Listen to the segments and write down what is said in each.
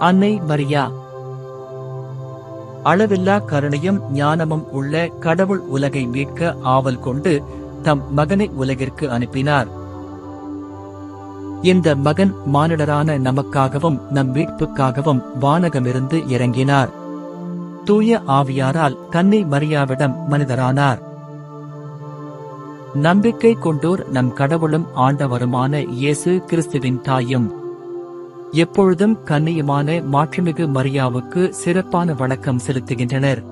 அன்னை மரியா. அளவில்லா கருணையும் ஞானமும் உள்ள கடவுள் உலகை மீட்க ஆவல் கொண்டு தம் மகனை உலகிற்கு அனுப்பினார். இந்த மகன் மானிடரான நமக்காகவும் நம் மீட்புக்காகவும் வானகமிருந்து இறங்கினார். தூய ஆவியாரால் கன்னை மரியாவிடம் மனிதரானார். நம்பிக்கை கொண்டோர் நம் கடவுளும் ஆண்டவருமான இயேசு கிறிஸ்துவின் தாயும். எப்பொழுதும் கன்னியுமான மாற்றுமிகு மரியாவுக்கு சிறப்பான வணக்கம் செலுத்துகின்றனர்.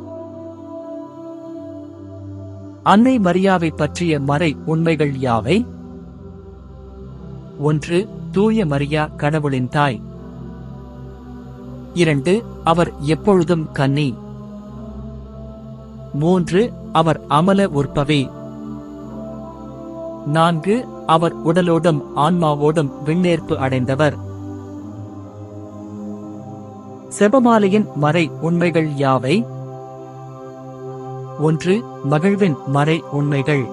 அன்னை மரியாவை பற்றிய மறை உண்மைகள் யாவை? ஒன்று தூய மரியா கடவுளின் தாய். இரண்டு அவர் எப்பொழுதும் கன்னி. மூன்று அவர் அமல உற்பவி. நான்கு அவர் உடலோடும் ஆன்மாவோடும் விண்ணேற்பு அடைந்தவர். செபமாலையின் மறை உண்மைகள் யாவை? ஒன்று மகிழ்வின் மறை உண்மைகள்.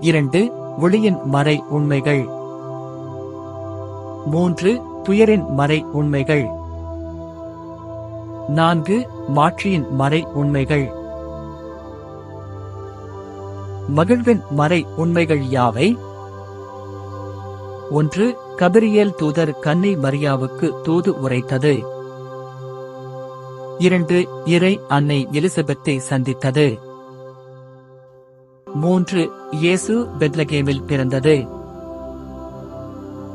இரண்டு ஒளியின் மறை உண்மைகள். மூன்று துயரின் மறை உண்மைகள். நான்கு மாற்றியின் மறை உண்மைகள். மகிழ்வின் மறை உண்மைகள் யாவை? ஒன்று கபிரியேல் தூதர் கன்னை மரியாவுக்கு தூது உரைத்தது. இரண்டு இறை அன்னை எலிசபெத்தை சந்தித்தது. மூன்று இயேசு பெத்லகேமில் பிறந்தது.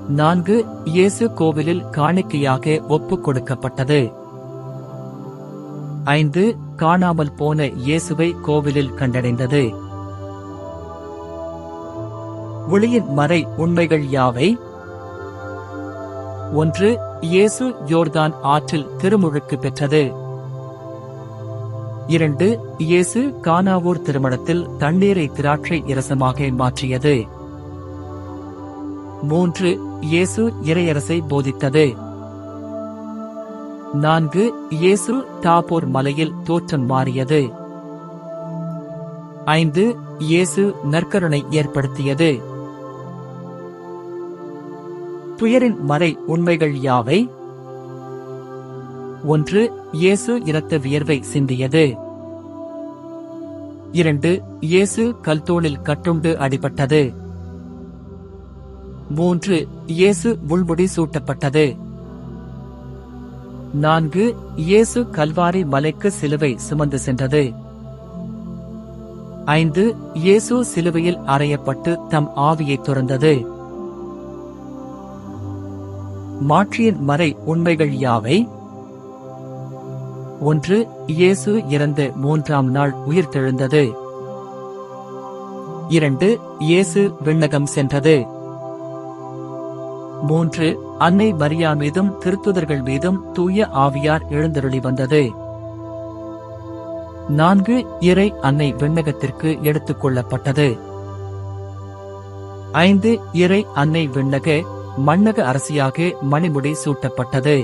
நான்கு இயேசு கோவிலில் காணிக்கையாக ஒப்புக் கொடுக்கப்பட்டது. ஐந்து காணாமல் போன இயேசுவை கோவிலில் கண்டடைந்தது. ஒளியின் மறை உண்மைகள் யாவை? ஒன்று இயேசு யோர்தான் ஆற்றில் திருமுழுக்கு பெற்றது. இரண்டு இயேசு கானாவூர் திருமணத்தில் தண்ணீரை திராட்சை இரசமாக மாற்றியது. மூன்று இயேசு இறையரசை போதித்தது. நான்கு இயேசு தாபோர் மலையில் தோற்றம் மாறியது. ஐந்து இயேசு நற்கருணை ஏற்படுத்தியது. துயரின் மறை உண்மைகள் யாவை? ஒன்று இயேசு இரத்த வியர்வை சிந்தியது. இரண்டு இயேசு கல்தோளில் கட்டுண்டு அடிபட்டது. மூன்று இயேசு உள்முடி சூட்டப்பட்டது. நான்கு இயேசு கல்வாரி மலைக்கு சிலுவை சுமந்து சென்றது. ஐந்து இயேசு சிலுவையில் அறையப்பட்டு தம் ஆவியை துறந்தது. மாற்றியின் மறை உண்மைகள் யாவை? ஒன்று இயேசு இறந்து மூன்றாம் நாள் உயிர்த்தெழுந்தது. இரண்டு இயேசு விண்ணகம் சென்றது. மூன்று அன்னை மரியா மீதும் திருத்துதர்கள் மீதும் தூய ஆவியார் எழுந்தருளி வந்தது. நான்கு இறை அன்னை விண்ணகத்திற்கு எடுத்துக் கொள்ளப்பட்டது. ஐந்து இறை அன்னை விண்ணக மன்னக அரசியாக மணிமுடி சூட்டப்பட்டது.